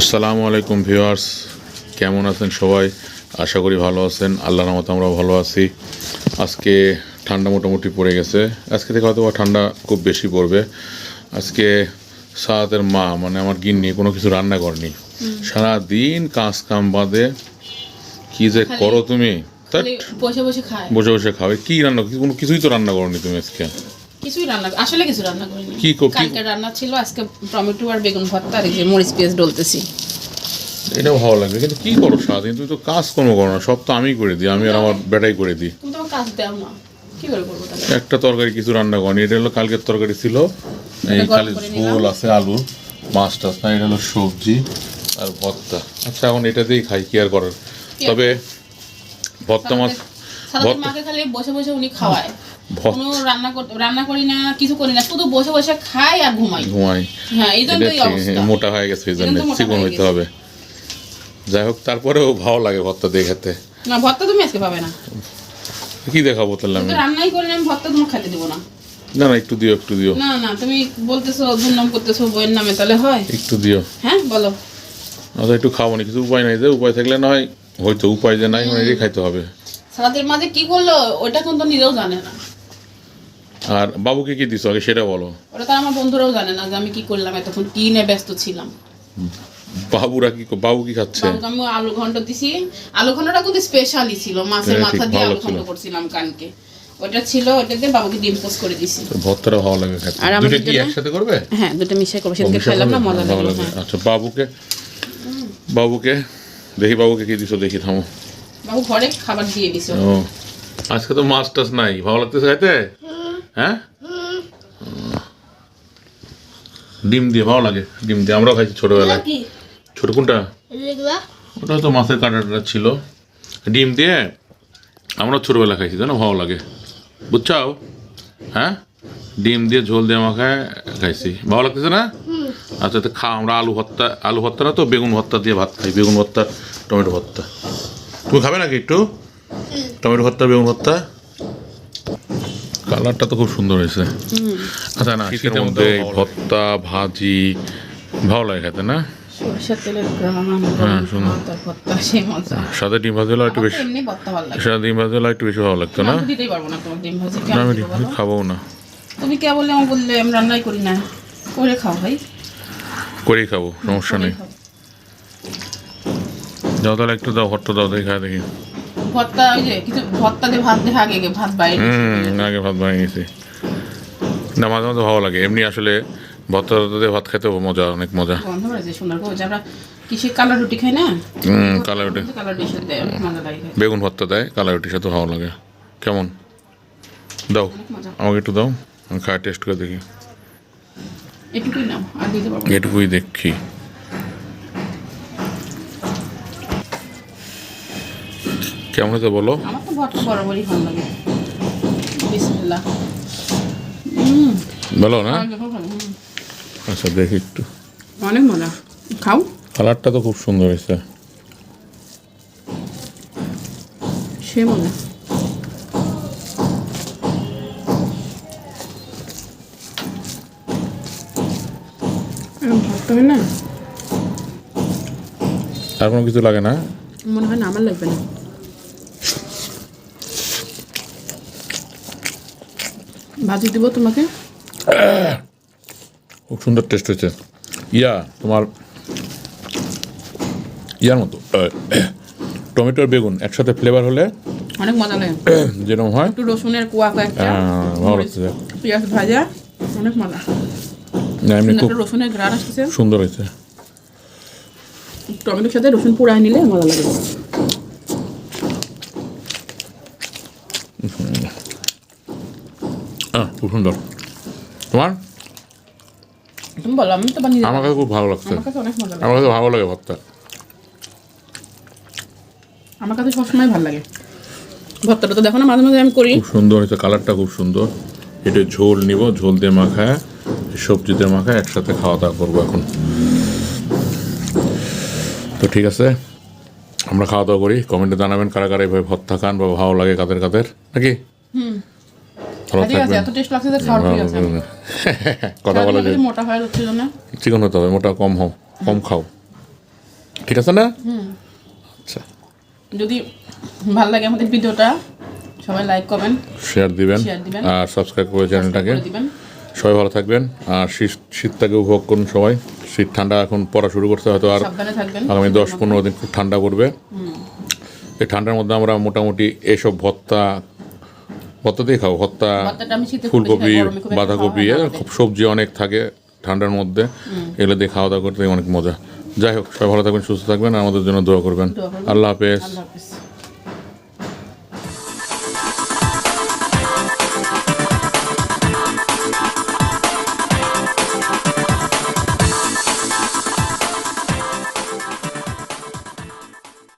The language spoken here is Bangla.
আসসালামু আলাইকুম ভিউয়ার্স কেমন আছেন সবাই? আশা করি ভালো আছেন। আল্লাহর রহমতে আমরা ভালো আছি। আজকে ঠান্ডা মোটামুটি পড়ে গেছে। আজকে থেকে হয়তো ঠান্ডা খুব বেশি পড়বে। আজকে সাদাতের মা মানে আমার গিন্নি কোনো কিছু রান্না করেনি। সারাদিন কাজ কাম বাদে কি যে করো তুমি? বসে বসে খাবে। কি রান্না কোনো কিছুই তো রান্না করনি তুমি আজকে। কিছুই রান্না আসলে কিছু রান্না করিনি। কি কালকে রান্না ছিল আজকে টমেটো আর বেগুন ভর্তা আর এই যে মরিচ পেঁয়াজ ডলতেছি। এটা ভালো লাগবে কিন্তু কি করো সারাদিন? তুমি তো কাজ কর্ম করো না সব তো আমি করে দিই আমি আর আমার বেটাই করে দিই। তুমি তো কাজ দাও না কি করে করব একটা তরকারি কিছু রান্না করেনি এটা হলো কালকের তরকারি ছিল এই খালি ঝোল আছে আলু মাছ টাছ না এটা হলো সবজি আর ভর্তা। আচ্ছা এখন এটা দিয়েই খাই কি আর করার? তবে ভর্তা মাছ ভর্তা মাকে খালি বসে বসে উনি খাওয়ায়। রান্না কর- রান্না করি না কিছু করি না শুধু বসে বসে খাই আর ঘুমাই। ঘুমাই। হ্যাঁ এই অবস্থা। মোটা হয়ে গেছে এই জন্য চিকন হইতে হবে। যাই হোক তারপরেও ভালো লাগে ভর্তা দিয়ে খেতে। না ভর্তা তুমি আজকে পাবে না। কি দেখাবো তাহলে আমি? রান্নাই করি না আমি ভর্তা তোমাকে খাইতে দেবো না। না না একটু দিও একটু দিও। না না তুমি বলতেছো দুর্নাম করতেছো বইয়ের নামে তাহলে হয়। একটু দিও। হ্যাঁ বলো। আচ্ছা একটু খাব না কিছু উপায় নাই যে উপায় থাকলে না হয় হয়তো উপায় যে নাই মানে খাইতে হবে। সারাদের মাঝে কি করল ওটা কিন্তু নিজেও জানে না। আর বাবুকে কি দিছো? আগে সেটা বলো। ওটা তো আমার বন্ধুরাও জানে না যে আমি কি করলাম এতক্ষণ কি নিয়ে ব্যস্ত ছিলাম। বাবুরা কি বাবু কি খাচ্ছে? আমি আলু ঘন্ট দিছি। আলু ঘন্টটা কিন্তু স্পেশালি ছিল মাছের হ্যাঁ, মাথা দিয়ে আলু ঘন্ট ছিল। করছিলাম কালকে ওটা ছিল ওটা দিয়ে বাবুকে ডিম পোস্ট করে দিছি। ভর্তাটা ভালো লাগে খেতে। আর আমাদের দুটো কি একসাথে করবে? হ্যাঁ দুটো মিশে করব। সেদিকে মিশা খাইলাম না মজা লাগল আচ্ছা বাবুকে বাবুকে দেখি বাবুকে কি দিছো দেখি থামো। বাবু ঘরে খাবার দিয়ে দিছে। ও আজকে তো মাছ টাছ নাই। ভালো লাগতেছে খাইতে? হ্যাঁ? ডিম দিয়ে ভালো লাগে ডিম দিয়ে আমরাও খাইছি ছোটবেলায়। ছোট কোনটা? ওটা তো মাছের কাঁটাটা ছিল। ডিম দিয়ে আমরা ছোটবেলা খাইছি জানো ভালো লাগে। বুঝছাও? হ্যাঁ? ডিম দিয়ে ঝোল দিয়ে মাখায় খাইছি। ভালো লাগতেছে না? আচ্ছা তো খা আমরা আলু ভর্তা আলু ভর্তা না তো বেগুন ভর্তা দিয়ে ভাত খাই বেগুন ভর্তা টমেটো ভর্তা। তুমি খাবে নাকি একটু? টমেটো ভর্তা বেগুন ভর্তা? কালারটা তো খুব সুন্দর হয়েছে। আচ্ছা না শীতের মধ্যে ভর্তা ভাজি ভালো লাগে খেতে না? সরষের তেলের গ্রাম হ্যাঁ, সাথে ডিম ভাজি একটু বেশি ডিম ভাজি একটু বেশি ভালো লাগতো না? আমি দিতেই পারব না তোমার ডিম ভাজি? খাব না। তুমি কে বললে আমার বললে আমি রান্নাই করি না। করে খাও ভাই। করেই খাব সমস্যা নেই। যাও তাহলে একটু দাও ভর্তা দাও দেখি খাই দেখি। ভর্তা ওই যে কিছু ভর্তা দিয়ে ভাত দিয়ে আগে ভাত বাইরে হুম আগে ভাত বানিয়ে নিয়েছি। না মাঝে মাঝে ভালো লাগে। এমনি আসলে ভর্তা দিয়ে ভাত খেতে মজা অনেক মজা। গন্ধ সুন্দর। করে আমরা কিসে রুটি খাই না? হুম কালা রুটি। সাথে মজা লাগে বেগুন ভর্তা দেয় কালা রুটির সাথে ভালো লাগে। কেমন? দাও আমাকে একটু দাও আমি খাই টেস্ট করে দেখি। এটুকুই নাও আর দিতে পারব এটুকুই দেখি। কেমন হয়েছে বলো? আমার তো ভর্তা বরাবরই ভালো লাগে। বিসমিল্লাহ। বলো না? হুম। আচ্ছা দেখি একটু। অনেক মজা। খাও। কালারটা তো খুব সুন্দর হয়েছে। সে মজা। না? আর কোনো কিছু লাগে না? মনে হয় না আমার লাগবে না। ভাজি দিব তোমাকে। খুব সুন্দর টেস্ট হয়েছে। ইয়া তোমার ইয়ার মতো টমেটো আর বেগুন একসাথে ফ্লেভার হলে অনেক মজা লাগে। যেরকম হয়। একটু রসুনের কুয়া কয়েকটা ভালো লাগছে। পেঁয়াজ ভাজা অনেক মজা। না এমনি খুব রসুনের গ্রান আসতেছে। সুন্দর হয়েছে। টমেটোর সাথে রসুন পোড়ায় নিলে মজা লাগে। আহ, খুব সুন্দর। তোমার? তুমি বলো আমি তো বানিয়ে আমার কাছে খুব ভালো লাগছে। আমার কাছে অনেক মজা লাগে আমার কাছে ভালো লাগে ভর্তা। আমার কাছে সবসময় ভালো লাগে। ভর্তাটা তো দেখো না মাঝে মাঝে আমি করি। খুব সুন্দর হয়েছে কালারটা খুব সুন্দর। এটা ঝোল নিব ঝোল দিয়ে মাখায় সবজিতে মাখায় একসাথে খাওয়া দাওয়া করব এখন। তো ঠিক আছে আমরা খাওয়া দাওয়া করি। কমেন্টে জানাবেন কারা কারা এইভাবে ভর্তা খান বা ভালো লাগে কাদের কাদের। নাকি? ভালো কথা বলা যায়। চিকন হতে হবে মোটা কম কম খাও। ঠিক আছে না? আচ্ছা। যদি ভালো লাগে আমাদের ভিডিওটা সবাই লাইক কমেন্ট শেয়ার দিবেন আর সাবস্ক্রাইব করে চ্যানেলটাকে। সবাই ভালো থাকবেন আর শীত শীতটাকে উপভোগ করুন সবাই। শীত ঠান্ডা এখন পড়া শুরু করতে হয়তো আর আগামী দশ পনেরো দিন খুব ঠান্ডা পড়বে। এই ঠান্ডার মধ্যে আমরা মোটামুটি এইসব ভত্তা ভত্তা দিয়ে খাও ভত্তা ফুলকপি বাঁধাকপি হয় এর খুব সবজি অনেক থাকে ঠান্ডার মধ্যে এগুলো দিয়ে খাওয়া দাওয়া করতে অনেক মজা। যাই হোক সবাই ভালো থাকবেন সুস্থ থাকবেন আর আমাদের জন্য দোয়া করবেন। আল্লাহ হাফিজ।